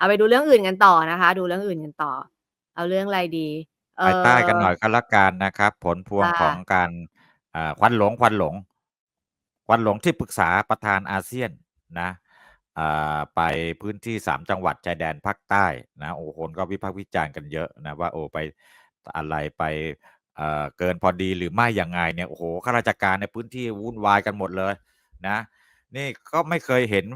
เอาไปดูเรื่องอื่นกันต่อนะคะ ดูเรื่องอื่นกันต่อ เอาเรื่องอะไรดี เอไปใต้กันหน่อยก็แล้วกันนะครับ ผลพวงค่ะของการอ่าควันหลงควันหลงควันหลงที่ปรึกษาประธานอาเซียนนะอ่าไปพื้นที่3จังหวัดชายแดนภาคใต้นะโอ้คนก็วิพากษ์วิจารณ์กันเยอะนะว่าโอ้ไปอะไรไปเอ่อเกินพอดีหรือไม่อยังไงเนี่ยโอ้โฮข้าราชการในพื้นที่วุ่นวายกันหมดเลยนะ นี่ก็ไม่เคยเห็น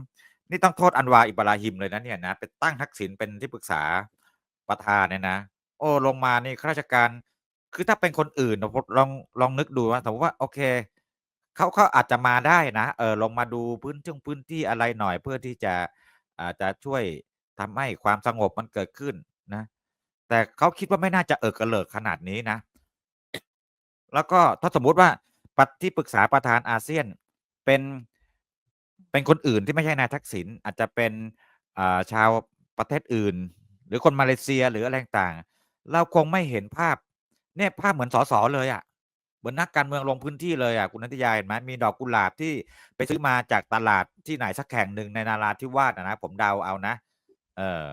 นี่ต้องโทษอันวาอิบราฮิมเลยนะเนี่ยนะไปตั้งทักษิณเป็นที่ปรึกษาประธานเนี่ยนะ โอ้ลงมานี่ข้าราชการ คือถ้าเป็นคนอื่นลองลองนึกดูว่าสมมติว่าโอเคเขาเขาอาจจะมาได้นะเออลงมาดูพื้นท่งพื้นที่อะไรหน่อยเพื่อที่จะอาจจะช่วยทำให้ความสงบมันเกิดขึ้นนะ แต่เขาคิดว่าไม่น่าจะเอิกกระเลิกขนาดนี้นะ แล้วก็ถ้าสมมุติว่าปัที่ปรึกษาประธานอาเซียนเป็น เป็นคนอื่นที่ไม่ใช่นายทักษิณอาจจะเป็นชาวประเทศอื่น หรือคนมาเลเซียหรืออะไรต่างเราคงไม่เห็นภาพเนี่ยภาพเหมือนสสเลยอะเหมือนนักการเมืองลงพื้นที่เลยอะคุณนันทิยาเห็นไหมมีดอกกุหลาบที่ไปซื้อมาจากตลาดที่ไหนสักแห่งหนึ่งในนาราธิวาสนะผมเดาเอานะ เออ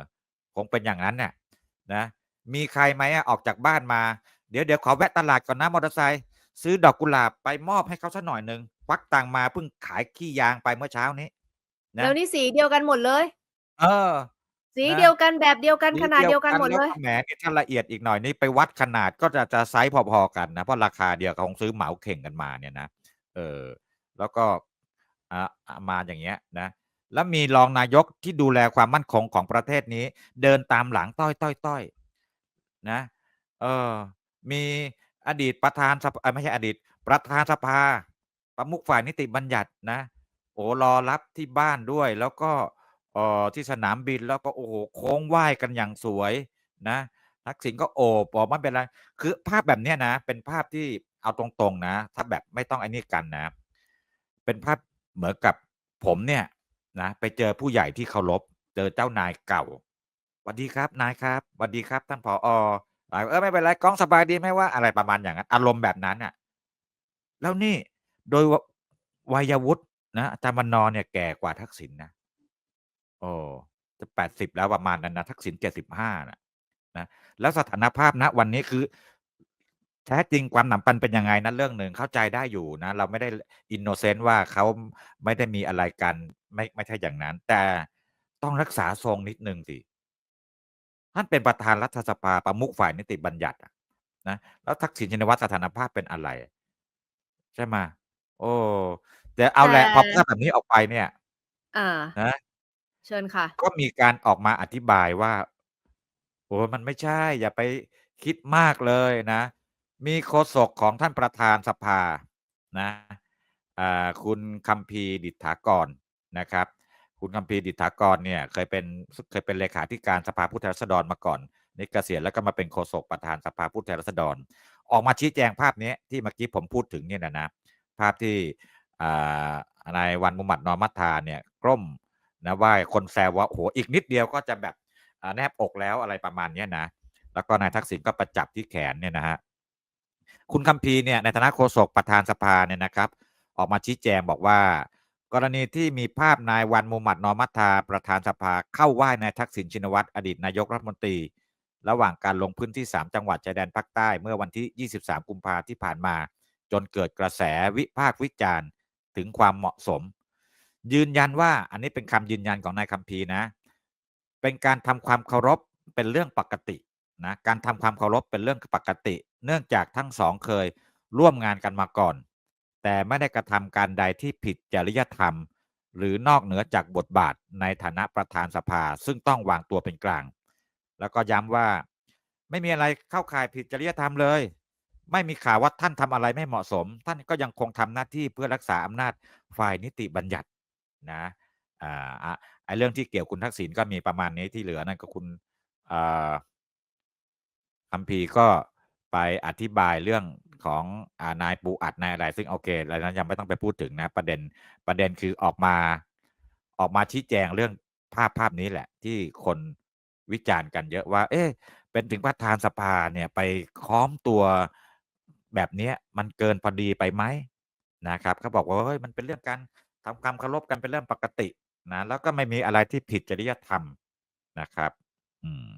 คงเป็นอย่างนั้นน่ะนะมีใครไหมออกจากบ้านมาเดี๋ยวเดี๋ยวขอแวะตลาดก่อนนะมอเตอร์ไซค์ซื้อดอกกุหลาบไปมอบให้เขาสักหน่อยหนึ่ง วักตังค์มาเพิ่งขายขี้ยางไปเมื่อเช้านี้นแล้วะนี่สีเดียวกันหมดเลย เออ สีนะเดียวกันแบบเดียวกันสีขนาดเดีเดียยววกันหมดแล้เลวยก็แหมนี่ถ้าละเอียดอีกหน่อยนี่ไปวัดขนาดก็จะจะไซซ์พอๆกันนะเพราะราคาเดียวคงซื้อเหมาเข่งกันมาเนี่ยนะเออ แล้วก็อ่าอ่ามาอย่างเงี้ยนะแล้วมีรองนายกที่ดูแลความมั่นคงของประเทศนี้ เดินตามหลังต้อยๆๆนะเออมีอดีตประธานสภเอ๊ยไม่ใช่อดีต ประธานสภา ประมุขฝ่ายนิติบัญญัตินะ โอ้รอรับที่บ้านด้วย แล้วก็เอ่อที่สนามบินแล้วก็โอ้โฮโค้งไหว้กันอย่างสวยนะทักษิณก็โอบบอกไม่เป็นไรคือภาพแบบเนี้ยนะ เป็นภาพที่เอาตรงๆนะ ถ้าแบบไม่ต้องไอ้นี่กันนะ เป็นภาพเหมือนกับผมเนี่ยนะไปเจอผู้ใหญ่ที่เคารพเจอเจ้านายเก่า"หวัดดีครับนายครับหวัดดีครับ ท่านผอ"อ่า"เออไม่เป็นไรกล้องสบายดีไหมวะ?"อะไรประมาณอย่างนั้นอารมณ์แบบนั้นน่ะ แล้วนี่ โดยวัยวุฒินะอาจารย์วันนอร์เนี่ยแก่กว่าทักษิณนะเออจะ80แล้วประมาณนั้นนะทักษิณ75น่ะนะแล้วสถานภาพณวันนี้คือแท้จริงความสัมพันเป็นยังไงนั้นเรื่องหนึ่งเข้าใจได้อยู่นะ เราไม่ได้ innocent ว่าเขาไม่ได้มีอะไรกัน ไม่ไม่ใช่อย่างนั้น แต่ต้องรักษาทรงนิดนึงสิท่านเป็นประธานรัฐสภาประมุขฝ่ายนิติบัญญัตินะแล้วทักษิณชินวัตรสถานภาพเป็นอะไร ใช่ไหม? เออแต่เอาแต่แหละ พอภาพแบบนี้ออกไปเนี่ย อา นะ เชิญค่ะ ก็มีการออกมาอธิบายว่า โอ้โฮมันไม่ใช่ อย่าไปคิดมากเลยนะ มีโฆษกของท่านประธานสภานะ อ่า คุณคัมภีร์ ดิษฐากรนะครับ คุณคัมภีร์ ดิษฐากรเนี่ย เคยเป็นสเคยเป็นเลขาธิการสภาผู้แทนราษฎรมาก่อน นี่เกษียณแล้วก็มาเป็นโฆษกประธานสภาผู้แทนราษฎร ออกมาชี้แจงภาพนี้ที่เมื่อกี้ผมพูดถึงเนี่ยน่ะนะ ภาพที่นายวันมุมหมัดนอมัตธาเนี่ยกล้มนะไหว้คนแซวว่าโอ้โฮอีกนิดเดียวก็จะแบบแนบอกแล้วอะไรประมาณนี้นะแล้วก็นายทักษิณก็ไปจับที่แขนเนี่ยนะครับคุณคัมภีร์เนี่ยในฐานะโฆษกประธานสภาเนี่ยนะครับ ออกมาชี้แจงบอกว่า กรณีที่มีภาพนายวันมุมหมัดนอมัตธาประธานสภาเข้าไหว้นายทักษิณชินวัตรอดีตนายกรัฐมนตรี ระหว่างการลงพื้นที่ 3 จังหวัดชายแดนภาคใต้เมื่อวันที่ 23 กุมภาที่ผ่านมา จนเกิดกระแสวิพากษ์วิจารณ์ถึงความเหมาะสม ยืนยันว่าอันนี้เป็นคำยืนยันของนายคัมภีร์นะ เป็นการทำความเคารพเป็นเรื่องปกตินะการทำความเคารพเป็นเรื่องปกติ เนื่องจากทั้ง2เคยร่วมงานกันมาก่อน แต่ไม่ได้กระทำการใดที่ผิดจริยธรรม หรือนอกเหนือจากบทบาทในฐานะประธานสภา ซึ่งต้องวางตัวเป็นกลาง แล้วก็ย้ำว่าไม่มีอะไรเข้าข่ายผิดจริยธรรมเลย ไม่มีข่าวว่าท่านทำอะไรไม่เหมาะสม ท่านก็ยังคงทำหน้าที่เพื่อรักษาอำนาจฝ่ายนิติบัญญัตินะอ่าอะไอ้เรื่องที่เกี่ยวคุณทักษิณก็มีประมาณนี้ที่เหลือนั่นก็คุณอ่าคัมภีร์ก็ไปอธิบายเรื่องของอานายปูอัดนายอะไร ซึ่งโอเคอันนั้นยังไม่ต้องไปพูดถึงนะประเด็นประเด็นคือออกมาออกมาชี้แจงเรื่องภาพภาพนี้แหละ ที่คนวิจารณ์กันเยอะว่า เอ๊ะเป็นถึงประธานสภาเนี่ยไปค้อมตัว แบบนี้มันเกินพอดีไปไหม?นะครับเขาบอกว่าเฮ้ยมันเป็นเรื่องการทำความเคารพกันเป็นเรื่องปกตินะแล้วก็ไม่มีอะไรที่ผิดจริยธรรมนะครับ อืม